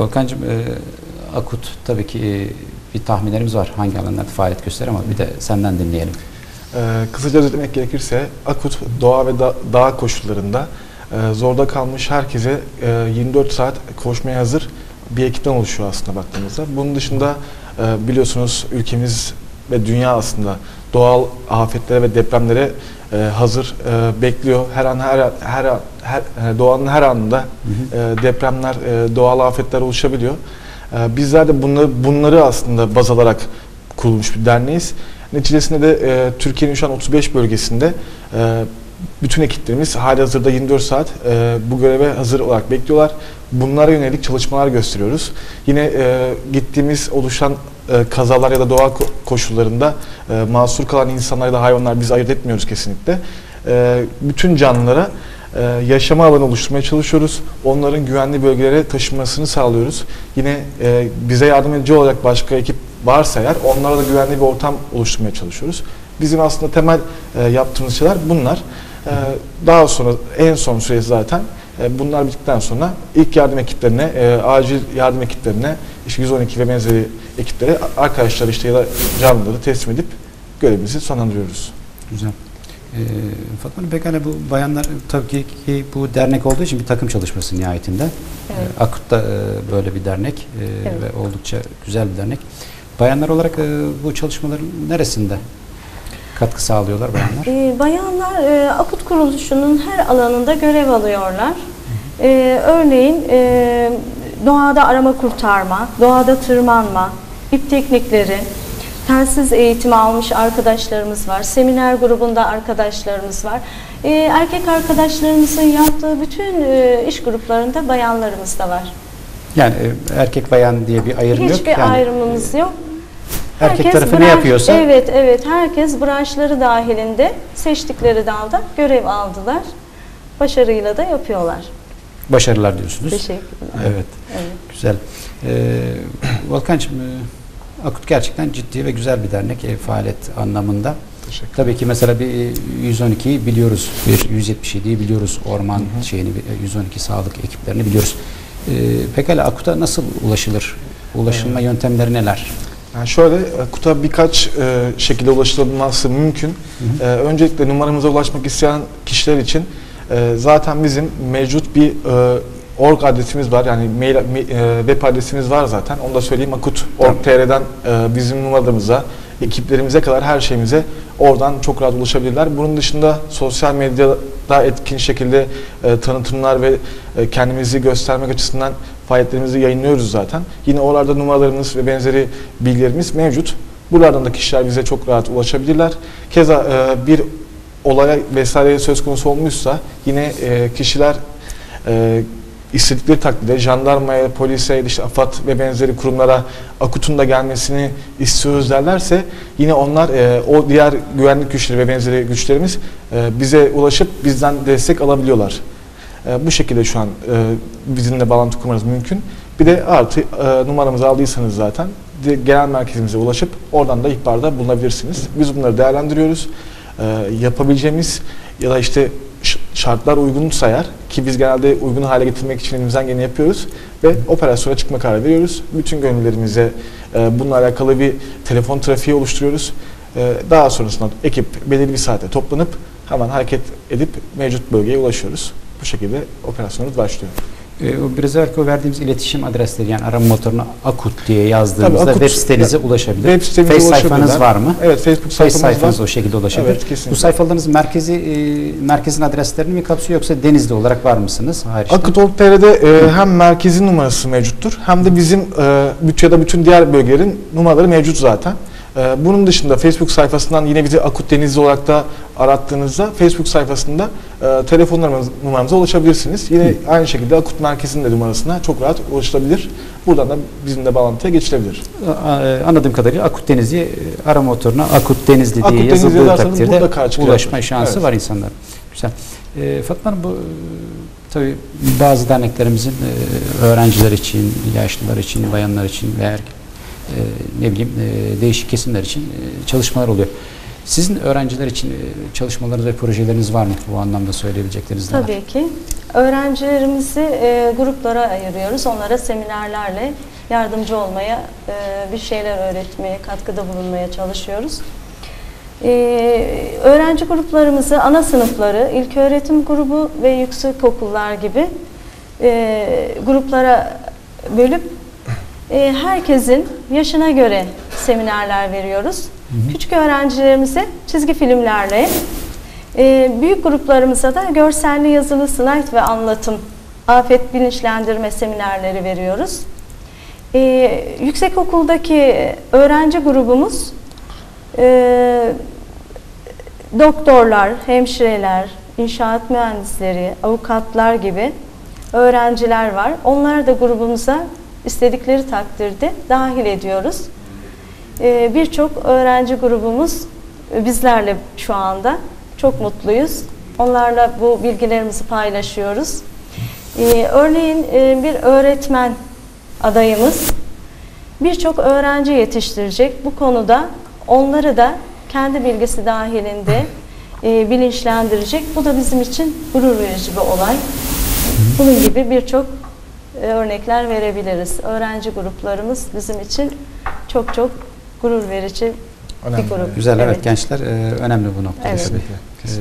Volkan'cığım e, Akut tabii ki e, bir tahminlerimiz var hangi alanlarda faaliyet gösterir ama bir de senden dinleyelim. Ee, kısaca özetlemek gerekirse Akut doğa ve da, dağ koşullarında e, zorda kalmış herkese e, 24 saat koşmaya hazır bir ekipten oluşuyor aslında baktığımızda. Bunun dışında e, biliyorsunuz ülkemiz ve dünya aslında doğal afetlere ve depremlere e, hazır e, bekliyor. Her an her her an- her e, doğanın her anında e, depremler, e, doğal afetler oluşabiliyor. E, bizler de bunları bunları aslında baz alarak kurulmuş bir derneğiz. Neticesinde de e, Türkiye'nin şu an 35 bölgesinde e, bütün ekiplerimiz hali hazırda 24 saat e, bu göreve hazır olarak bekliyorlar. Bunlara yönelik çalışmalar gösteriyoruz. Yine e, gittiğimiz oluşan e, kazalar ya da doğal ko- koşullarında e, mahsur kalan insanlar ya da hayvanlar biz ayırt etmiyoruz kesinlikle. E, bütün canlılara e, yaşama alanı oluşturmaya çalışıyoruz. Onların güvenli bölgelere taşınmasını sağlıyoruz. Yine e, bize yardım edici olarak başka ekip varsa eğer onlara da güvenli bir ortam oluşturmaya çalışıyoruz. Bizim aslında temel e, yaptığımız şeyler bunlar. E, daha sonra en son süresi zaten e, bunlar bittikten sonra ilk yardım ekiplerine, e, acil yardım ekiplerine, işte 112 ve benzeri ekiplere arkadaşlar işte ya da canlıları teslim edip görevimizi sonlandırıyoruz. Güzel. Ee, Fatma Hanım pekala bu bayanlar tabii ki, bu dernek olduğu için bir takım çalışması nihayetinde. Evet. Ee, Akut da e, böyle bir dernek e, Evet. ve oldukça güzel bir dernek. Bayanlar olarak e, bu çalışmaların neresinde katkı sağlıyorlar bayanlar? Ee, bayanlar e, Akut Kuruluşu'nun her alanında görev alıyorlar. Ee, örneğin e, doğada arama kurtarma, doğada tırmanma, ip teknikleri, telsiz eğitimi almış arkadaşlarımız var. Seminer grubunda arkadaşlarımız var. Ee, erkek arkadaşlarımızın yaptığı bütün e, iş gruplarında bayanlarımız da var. Yani e, erkek bayan diye bir ayrım yok. Hiçbir Yani ayrımımız yok. Erkek tarafı ne branş- yapıyorsa Evet, evet. Herkes branşları dahilinde seçtikleri dalda görev aldılar. Başarıyla da yapıyorlar. Başarılar diyorsunuz. Teşekkürler. Evet. Evet. Güzel. Ee, Volkan'cığım e, Akut gerçekten ciddi ve güzel bir dernek e, faaliyet anlamında. Teşekkür Tabii ki mesela bir e, 112'yi biliyoruz, bir 177'yi biliyoruz, orman şeyini, bir, e, 112 sağlık ekiplerini biliyoruz. Ee, pekala Akut'a nasıl ulaşılır? Ulaşılma yöntemleri neler? Yani şöyle e, KUT'a birkaç e, şekilde ulaşılması mümkün. E, öncelikle numaramıza ulaşmak isteyen kişiler için e, zaten bizim mevcut bir e, org adresimiz var. Yani mail e, web adresimiz var zaten. Onu da söyleyeyim. akut.org.tr'den e, bizim numaralarımıza, ekiplerimize kadar her şeyimize oradan çok rahat ulaşabilirler. Bunun dışında sosyal medyada etkin şekilde e, tanıtımlar ve e, kendimizi göstermek açısından faaliyetlerimizi yayınlıyoruz zaten. Yine oralarda numaralarımız ve benzeri bilgilerimiz mevcut. Buralardan da kişiler bize çok rahat ulaşabilirler. Keza e, bir olaya vesaire söz konusu olmuşsa yine e, kişiler e, istedikleri takdirde jandarmaya, polise, işte AFAD ve benzeri kurumlara akutun da gelmesini istiyoruz derlerse yine onlar e, o diğer güvenlik güçleri ve benzeri güçlerimiz e, bize ulaşıp bizden destek alabiliyorlar. E, bu şekilde şu an e, bizimle bağlantı kurmanız mümkün. Bir de artı e, numaramızı aldıysanız zaten genel merkezimize ulaşıp oradan da ihbarda bulunabilirsiniz. Biz bunları değerlendiriyoruz. E, yapabileceğimiz ya da işte şartlar uygunsa eğer ki biz genelde uygun hale getirmek için elimizden geleni yapıyoruz ve operasyona çıkma kararı veriyoruz. Bütün gönüllerimize e, bununla alakalı bir telefon trafiği oluşturuyoruz. E, daha sonrasında ekip belirli bir saate toplanıp hemen hareket edip mevcut bölgeye ulaşıyoruz. Bu şekilde operasyonumuz başlıyor. O biraz evvelki o verdiğimiz iletişim adresleri yani arama motoruna Akut diye yazdığımızda Tabii, Akut- web sitenize ulaşabilir. Web sitemize Face sayfanız var mı? Evet Facebook Face sayfanız var. o şekilde ulaşabilir. Evet kesinlikle. Bu sayfalarınız merkezi e, merkezin adreslerini mi kapsıyor yoksa Denizli olarak var mısınız? Hayır. işte. Akut.tr'de e, hem merkezin numarası mevcuttur hem de bizim e, da bütün diğer bölgelerin numaraları mevcut zaten. E, bunun dışında Facebook sayfasından yine bizi Akut Denizli olarak da arattığınızda Facebook sayfasında e, telefon numaramız, numaramıza ulaşabilirsiniz. Yine aynı şekilde Akut Merkezi'nin de numarasına çok rahat ulaşılabilir. Buradan da bizimle bağlantıya geçilebilir. E, Anladığım kadarıyla Akut Denizli e, arama motoruna Akut Denizli diye Akut yazıldığı takdirde ulaşma şansı Evet. var insanların. Güzel. E, Fatma Hanım bu tabii bazı derneklerimizin öğrenciler için, yaşlılar için, bayanlar için veya e, ne bileyim e, değişik kesimler için e, çalışmalar oluyor. Sizin öğrenciler için e, çalışmalarınız ve projeleriniz var mı? Bu anlamda söyleyebilecekleriniz neler? Tabii ki. Öğrencilerimizi e, gruplara ayırıyoruz. Onlara seminerlerle yardımcı olmaya, e, bir şeyler öğretmeye, katkıda bulunmaya çalışıyoruz. E, öğrenci gruplarımızı, ana sınıfları, ilköğretim grubu ve yüksek okullar gibi e, gruplara bölüp e, herkesin yaşına göre seminerler veriyoruz. Küçük öğrencilerimize çizgi filmlerle, e, büyük gruplarımıza da görselli yazılı slide ve anlatım, afet bilinçlendirme seminerleri veriyoruz. E, yüksek okuldaki öğrenci grubumuz e, doktorlar, hemşireler, inşaat mühendisleri, avukatlar gibi öğrenciler var. Onları da grubumuza istedikleri takdirde dahil ediyoruz. Ee, Birçok öğrenci grubumuz e, bizlerle şu anda. Çok mutluyuz. Onlarla bu bilgilerimizi paylaşıyoruz. Ee, Örneğin e, bir öğretmen adayımız birçok öğrenci yetiştirecek. Bu konuda onları da kendi bilgisi dahilinde e, bilinçlendirecek. Bu da bizim için gurur verici bir olay. Bunun gibi birçok örnekler verebiliriz. Öğrenci gruplarımız bizim için çok çok gurur verici Önemli. bir grup. Güzel evet, gençler e, önemli bu noktada Evet. tabii. E,